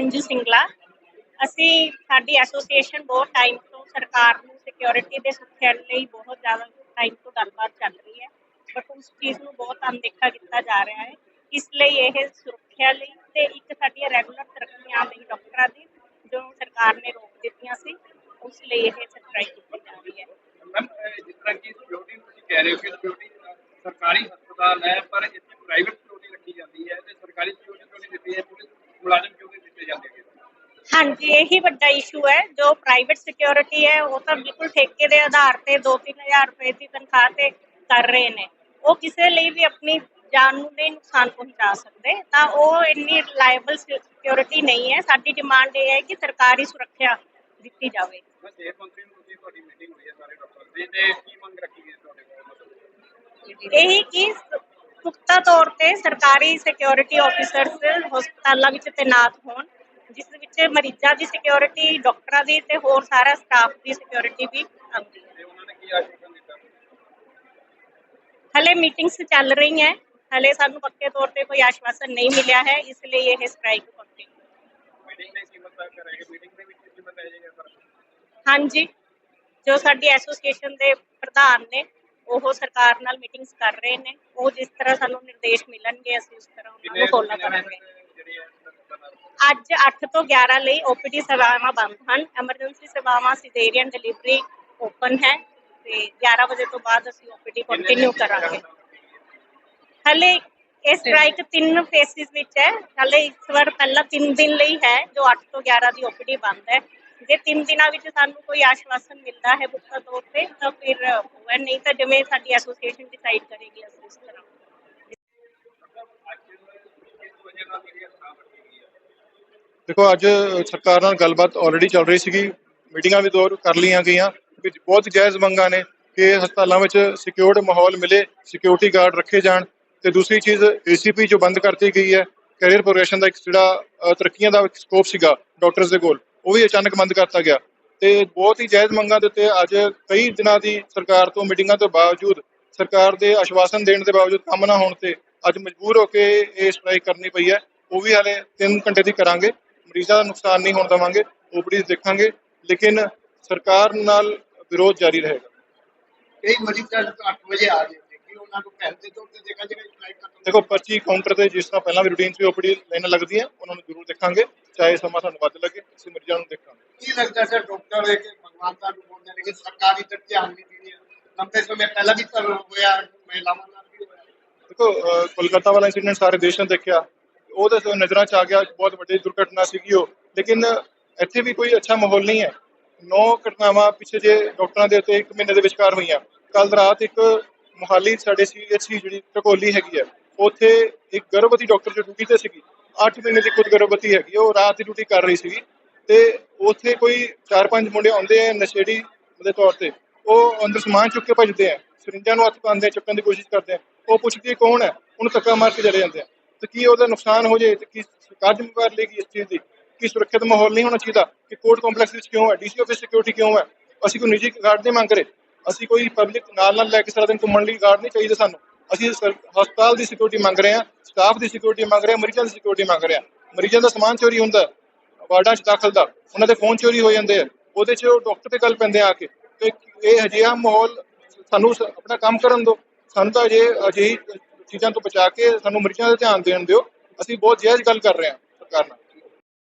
ਮੈਂ ਸਿੰਗਲਾ। ਅਸੀਂ, ਸਾਡੀ ਐਸੋਸੀਏਸ਼ਨ ਬਹੁਤ ਟਾਈਮ ਤੋਂ ਸਰਕਾਰ ਨੂੰ ਸਿਕਿਉਰਿਟੀ ਦੇ ਸੁਰੱਖਿਆ ਲਈ ਬਹੁਤ ਜ਼ਿਆਦਾ ਟਾਈਮ ਤੋਂ ਗੱਲਬਾਤ ਚੱਲ ਰਹੀ ਹੈ। ਬਟ ਉਸ ਚੀਜ਼ ਨੂੰ ਬਹੁਤ ਅਣਦੇਖਾ ਕੀਤਾ ਜਾ ਰਿਹਾ ਹੈ। ਇਸ ਲਈ ਇਹ ਸੁਰੱਖਿਆ ਲਈ ਤੇ ਇੱਕ ਸਾਡੀਆਂ ਰੈਗੂਲਰ ਤਰੱਕੀਆਂ ਲਈ ਡਾਕਟਰਾਂ ਦੀ, ਜੋ ਸਰਕਾਰ ਨੇ ਰੋਕ ਦਿੱਤੀਆਂ ਸੀ, ਉਸ ਲਈ ਇਹ ਸਟ੍ਰਾਈਕ ਕੀਤੀ ਜਾ ਰਹੀ ਹੈ। ਮੈਮ ਜਿਸ ਤਰ੍ਹਾਂ ਕਿ ਸਿਕਿਉਰਿਟੀ ਤੁਸੀਂ ਕਹਿ ਰਹੇ ਹੋ ਕਿ ਸਿਕਿਉਰਿਟੀ ਸਰਕਾਰੀ ਹਸਪਤਾਲ ਹੈ, ਪਰ ਇੱਥੇ ਪ੍ਰਾਈਵੇਟ ਸਿਕਿਉਰਿਟੀ ਰੱਖੀ ਜਾਂਦੀ ਹੈ ਤੇ ਸਰਕਾਰੀ ਸਿਕਿਉਰਿਟੀ ਕਿਉਂ ਦਿੱਤੀ ਹੈ, ਪੁਲਿਸ ਮੁਲਾਜ਼ਮ ਕਿਉਂ ਨਹੀਂ ਦਿੱਤੇ ਜਾਂਦੇ ਹੈਗੇ? ਹਾਂਜੀ ਇਹੀ ਵੱਡਾ ਇਸ਼ੂ ਹੈ ਜੋ ਪ੍ਰਾਈਵੇਟ ਸਿਕਿਉਰਿਟੀ ਹੈ ਉਹ ਤਾਂ ਬਿਲਕੁਲ ਠੇਕੇ ਦੇ ਆਧਾਰ ਤੇ 2-3000 ਰੁਪਏ ਦੀ ਤਨਖਾਹ ਤੇ ਕਰ ਰਹੇ ਨੇ। ਉਹ ਕਿਸੇ ਲਈ ਵੀ ਆਪਣੀ ਜਾਨ ਨੂੰ ਨਹੀਂ ਨੁਕਸਾਨ ਪਹੁੰਚਾ ਸਕਦੇ ਤਾਂ ਉਹ ਇੰਨੀ ਰਿਲਾਇਬਲ ਸਿਕਿਉਰਿਟੀ ਨਹੀਂ ਹੈ। ਸਾਡੀ ਡਿਮਾਂਡ ਇਹ ਹੈ ਕਿ ਸਰਕਾਰੀ ਸੁਰੱਖਿਆ ਦਿੱਤੀ ਜਾਵੇ। ਮੈਂ ਸਿਹਤ ਮੰਤਰੀ ਨੂੰ ਤੁਸੀਂ ਤੁਹਾਡੀ ਮੀਟਿੰਗ ਹੋਈ ਹੈ ਸਾਰੇ ਡਾਕਟਰ ਦੀ ਤੇ ਕੀ ਮੰਗ ਰੱਖੀ ਗਈ ਹੈ ਤੁਹਾਡੇ ਕੋਲ? ਮਤਲਬ ਇਹੀ ਕਿ ਪੁਖਤਾ ਤੌਰ ਤੇ ਸਰਕਾਰੀ ਸਿਕਿਉਰਿਟੀ ਆਫੀਸਰਸ ਹਸਪਤਾਲਾਂ ਵਿੱਚ ਤੈਨਾਤ ਹੋਣ। ਜਿਸ ਵਿੱਚ ਮਰੀਜ਼ਾਂ ਦੀ ਸਿਕਿਉਰਿਟੀ ਡਾਕਟਰਾਂ ਦੀ ਤੇ ਹੋਰ ਸਾਰਾ ਸਟਾਫ ਦੀ ਸਿਕਿਉਰਿਟੀ ਵੀ ਆਉਂਦੀ ਹੈ। ਹਲੇ ਮੀਟਿੰਗਸ ਚੱਲ ਰਹੀਆਂ ਹਲੇ ਸਾਨੂੰ ਪੱਕੇ ਤੌਰ ਤੇ ਕੋਈ ਆਸ਼ਵਾਸਨ ਨਹੀਂ ਮਿਲਿਆ ਹੈ ਇਸ ਲਈ ਇਹ ਸਟ੍ਰਾਈਕ ਕੰਟੀਨਿਊ ਮੀਟਿੰਗ ਦੇ ਕੀਮਤ ਤੱਕ ਕਰੇਗੇ ਮੀਟਿੰਗ ਦੇ ਵਿੱਚ ਕੀਮਤ ਆ ਜਾਏਗਾ ਸਰ? ਹਾਂਜੀ। ਜੋ ਸਾਡੀ ਐਸੋਸੀਏਸ਼ਨ ਦੇ ਪ੍ਰਧਾਨ ਨੇ ਉਹ ਸਰਕਾਰ ਨਾਲ ਮੀਟਿੰਗਸ ਕਰ ਰਹੇ ਨੇ। ਉਹ ਜਿਸ ਤਰ੍ਹਾਂ ਸਾਨੂੰ ਨਿਰਦੇਸ਼ ਮਿਲਣਗੇ ਅਸੀਂ ਉਸ ਤਰ੍ਹਾਂ ਉਹਨਾਂ ਨੂੰ ਫੋਲੋ ਕਰਾਂਗੇ। ਹੈ ਅੱਜ 8 ਤੋਂ 11 ਲਈ ਓਪੀਡੀ ਸੇਵਾਵਾਂ ਬੰਦ ਹਨ। ਐਮਰਜੈਂਸੀ ਸੇਵਾਵਾਂ ਸਿਜ਼ੇਰੀਅਨ ਡਿਲੀਵਰੀ ਓਪਨ ਹੈ ਤੇ 11 ਵਜੇ ਤੋਂ ਬਾਅਦ ਅਸੀਂ ਓਪੀਡੀ ਕੰਟੀਨਿਊ ਕਰਾਂਗੇ। ਹਲੇ ਇਹ ਸਟ੍ਰਾਈਕ ਤਿੰਨ ਫੇਸਿਸ ਵਿੱਚ ਹੈ। ਹਲੇ ਇਸ ਵਾਰ ਪਹਿਲਾ 3 ਦਿਨ ਲਈ ਹੈ, ਜੋ 8 ਤੋਂ 11 ਦੀ ਓਪੀਡੀ ਬੰਦ ਹੈ। ਜੇ 3 ਦਿਨਾਂ ਵਿੱਚ ਸਾਨੂੰ ਕੋਈ ਆਸ਼ਵਾਸਨ ਮਿਲਦਾ ਹੈ ਬੁੱਕਾ ਤੌਰ ਤੇ, ਤਾਂ ਫਿਰ ਉਹ ਹੈ ਨਹੀਂ, ਤਾਂ ਜਿਵੇਂ ਸਾਡੀ ਐਸੋਸੀਏਸ਼ਨ ਡਿਸਾਈਡ ਕਰੇਗੀ, ਅਸੀਂ ਉਸ ਤਰ੍ਹਾਂ। ਦੇਖੋ, ਅੱਜ ਸਰਕਾਰ ਨਾਲ ਗੱਲਬਾਤ ਆਲਰੇਡੀ ਚੱਲ ਰਹੀ ਸੀਗੀ। ਮੀਟਿੰਗਾਂ ਵੀ ਦੌਰ ਕਰ ਲਈਆਂ ਗਈਆਂ ਕਿ ਬਹੁਤ ਜਾਇਜ਼ ਮੰਗਾਂ ਨੇ ਕਿ ਹਸਪਤਾਲਾਂ ਵਿੱਚ ਸਿਕਿਉਰਡ ਮਾਹੌਲ ਮਿਲੇ ਸਿਕਿਉਰਿਟੀ ਗਾਰਡ ਰੱਖੇ ਜਾਣ। ਤੇ ਦੂਸਰੀ ਚੀਜ਼ ਏਸੀਪੀ ਜੋ ਬੰਦ ਕਰਤੀ ਗਈ ਹੈ ਕੈਰੀਅਰ ਪ੍ਰੋਗਰੈਸ਼ਨ ਦਾ ਇੱਕ ਜਿਹੜਾ ਤਰੱਕੀਆਂ ਦਾ ਸਕੋਪ ਸੀਗਾ ਡਾਕਟਰਸ ਦੇ ਕੋਲ, ਉਹ ਵੀ ਅਚਾਨਕ ਬੰਦ ਕਰਤਾ ਗਿਆ। ਤੇ ਬਹੁਤ ਹੀ ਜਾਇਜ਼ ਮੰਗਾਂ ਦੇ ਉੱਤੇ ਅੱਜ ਕਈ ਦਿਨਾਂ ਦੀ ਸਰਕਾਰ ਤੋਂ ਮੀਟਿੰਗਾਂ ਤੋਂ ਬਾਵਜੂਦ, ਸਰਕਾਰ ਦੇ ਆਸ਼ਵਾਸਨ ਦੇਣ ਦੇ ਬਾਵਜੂਦ ਕੰਮ ਨਾ ਹੋਣ ਤੇ ਅੱਜ ਮਜਬੂਰ ਹੋ ਕੇ ਇਹ ਸਟ੍ਰਾਈਕ ਕਰਨੀ ਪਈ ਹੈ। ਉਹ ਵੀ ਹਾਲੇ 3 ਘੰਟੇ ਦੀ ਕਰਾਂਗੇ। ਮਰੀਜ਼ਾਂ ਦਾ ਨੁਕਸਾਨ ਨਹੀਂ ਹੋਣ ਦੇਵਾਂਗੇ ਓਪੀਡੀਜ਼ ਦੇਖਾਂਗੇ ਲੇਕਿਨ ਸਰਕਾਰ ਨਾਲ ਵਿਰੋਧ ਜਾਰੀ ਰਹੇਗਾ। ਕਈ ਮਰੀਜ਼ ਕੱਲ 8 ਵਜੇ ਆ ਗਏ ਕਿ ਉਹਨਾਂ ਨੂੰ ਪੈਸੇ ਦੇ ਤੋਂ ਤੇ ਜਗ੍ਹਾ ਜਗ੍ਹਾ ਸਟ੍ਰਾਈਕ ਕਰ ਦੇਖੋ ਪਰਚੀ ਕਾਊਂਟਰ ਤੇ ਜਿਸ ਤਰ੍ਹਾਂ ਪਹਿਲਾਂ ਵੀ ਰੂਟੀਨ 'ਚ ਓਪੀਡੀ ਲਾਈਨਾਂ ਲੱਗਦੀਆਂ ਉਹਨਾਂ ਨੂੰ ਜ਼ਰੂਰ ਦੇਖਾਂਗੇ ਚਾਹੇ ਸਮਾਂ ਸਾਨੂੰ ਵੱਧ ਲੱਗੇ ਅਸੀਂ ਮਰੀਜ਼ਾਂ ਨੂੰ ਦੇਖਾਂਗੇ। ਕੀ ਲੱਗਦਾ ਸਰ ਡਾਕਟਰ ਹੈ ਕਿ ਭਗਵਾਨ ਦਾ ਰੂਪ ਹੁੰਦੇ ਨੇ ਕਿ ਸਰਕਾਰੀ ਤੇ ਧਿਆਨ ਨਹੀਂ ਦਿੰਦੀ ਹੈ? ਲੰਬੇ ਸਮੇਂ ਪਹਿਲਾਂ ਵੀ ਤਾਂ ਹੋਇਆ ਮਹਿਲਾਵਾਂ ਨਾਲ ਵੀ ਹੋਇਆ। ਦੇਖੋ ਅਹ, ਕੋਲਕਾਤਾ ਵਾਲਾ ਇੰਸੀਡੈਂਟ ਸਾਰੇ ਦੇਸ਼ ਨੇ ਦੇਖਿਆ ਉਹ ਤਾਂ ਨਜ਼ਰਾਂ 'ਚ ਆ ਗਿਆ, ਬਹੁਤ ਵੱਡੀ ਦੁਰਘਟਨਾ ਸੀਗੀ ਉਹ। ਲੇਕਿਨ ਇੱਥੇ ਵੀ ਕੋਈ ਅੱਛਾ ਮਾਹੌਲ ਨਹੀਂ ਹੈ। ਨੌ ਘਟਨਾਵਾਂ ਪਿੱਛੇ ਜੇ ਡਾਕਟਰਾਂ ਦੇ ਉੱਤੇ ਇੱਕ ਮਹੀਨੇ ਦੇ ਵਿਚਕਾਰ ਹੋਈਆਂ। ਕੱਲ ਰਾਤ ਇੱਕ ਮੁਹਾਲੀ ਸਾਡੇ ਸੀਐਚਸੀ ਜਿਹੜੀ ਟਕੋਲੀ ਹੈਗੀ ਹੈ, ਉੱਥੇ ਇੱਕ ਗਰਭਵਤੀ ਡਾਕਟਰ ਜੋ ਡਿਊਟੀ ਤੇ ਸੀਗੀ 8 ਮਹੀਨੇ ਦੀ ਖੁਦ ਗਰਭਵਤੀ ਹੈਗੀ ਉਹ ਰਾਤ ਦੀ ਡਿਊਟੀ ਕਰ ਰਹੀ ਸੀਗੀ। ਤੇ ਉੱਥੇ ਕੋਈ ਚਾਰ ਪੰਜ ਮੁੰਡੇ ਆਉਂਦੇ ਆ ਨਸ਼ੇੜੀ ਦੇ ਤੌਰ ਤੇ। ਉਹ ਅੰਦਰ ਸਮਾਨ ਚੁੱਕ ਕੇ ਭੱਜਦੇ ਆ, ਸਰਿੰਜਾਂ ਨੂੰ ਹੱਥ ਪਾਉਂਦੇ ਚੁੱਕਣ ਦੀ ਕੋਸ਼ਿਸ਼ ਕਰਦੇ ਆ। ਉਹ ਪੁੱਛਦੀ ਕੌਣ ਹੈ? ਉਹਨੂੰ ਧੱਕਾ ਮਾਰ ਕੇ ਚਲੇ ਜਾਂਦੇ ਆ। ਤੇ ਕੀ ਉਹਦਾ ਨੁਕਸਾਨ ਹੋ ਜਾਏ ਤੇ ਕੀ ਸਰਕਾਰ ਜ਼ਿੰਮੇਵਾਰ ਲੇਗੀ ਇਸ ਚੀਜ਼ ਦੀ? ਕੀ ਸੁਰੱਖਿਅਤ ਮਾਹੌਲ ਨਹੀਂ ਹੋਣਾ ਚਾਹੀਦਾ? ਕਿ ਕੋਰਟ ਕੰਪਲੈਕਸ ਵਿੱਚ ਕਿਉਂ ਹੈ? ਡੀਸੀ ਆਫਿਸ ਸਿਕਿਉਰਿਟੀ ਕਿਉਂ ਹੈ? ਅਸੀਂ ਕੋਈ ਨਿੱਜੀ ਗਾਰਡ ਨਹੀਂ ਮੰਗ ਰਹੇ ਅਸੀਂ ਕੋਈ ਪਬਲਿਕ ਨਾਲ ਨਾਲ ਲੈ ਕੇ ਸਾਰਾ ਦਿਨ ਘੁੰਮਣ ਲਈ ਗਾਰਡ ਨਹੀਂ ਚਾਹੀਦਾ ਸਾਨੂੰ। ਅਸੀਂ ਸਰ- ਹਸਪਤਾਲ ਦੀ ਸਿਕਿਉਰਿਟੀ ਮੰਗ ਰਹੇ ਹਾਂ ਸਟਾਫ ਦੀ ਸਿਕਿਉਰਿਟੀ ਮੰਗ ਰਹੇ ਹਾਂ, ਮਰੀਜ਼ਾਂ ਦੀ ਸਿਕਿਉਰਿਟੀ ਮੰਗ ਰਹੇ ਹਾਂ। ਮਰੀਜ਼ਾਂ ਦਾ ਸਮਾਨ ਚੋਰੀ ਹੁੰਦਾ, ਵਾਰਡਾਂ 'ਚ ਦਾਖਲ ਦਾ, ਉਹਨਾਂ ਦੇ ਫੋਨ ਚੋਰੀ ਹੋ ਜਾਂਦੇ ਆ। ਉਹਦੇ 'ਚ ਉਹ ਡਾਕਟਰ ਤੇ ਗੱਲ ਪੈਂਦੇ ਆ ਕੇ ਤੇ ਇਹ ਅਜਿਹਾ ਮਾਹੌਲ ਸਾਨੂੰ ਆਪਣਾ ਕੰਮ ਕਰਨ ਦਿਓ। ਸਾਨੂੰ ਤਾਂ ਅਜੇ, ਅਜਿਹੀ ਚੀਜ਼ਾਂ ਤੋਂ ਬਚਾ ਕੇ ਸਾਨੂੰ ਮਰੀਜ਼ਾਂ ਦਾ ਧਿਆਨ ਦੇਣ ਦਿਓ। ਅਸੀਂ ਬਹੁਤ ਜਾਇਜ਼ ਗੱਲ ਕਰ ਰਹੇ ਹਾਂ ਸਰਕਾਰ ਨਾਲ।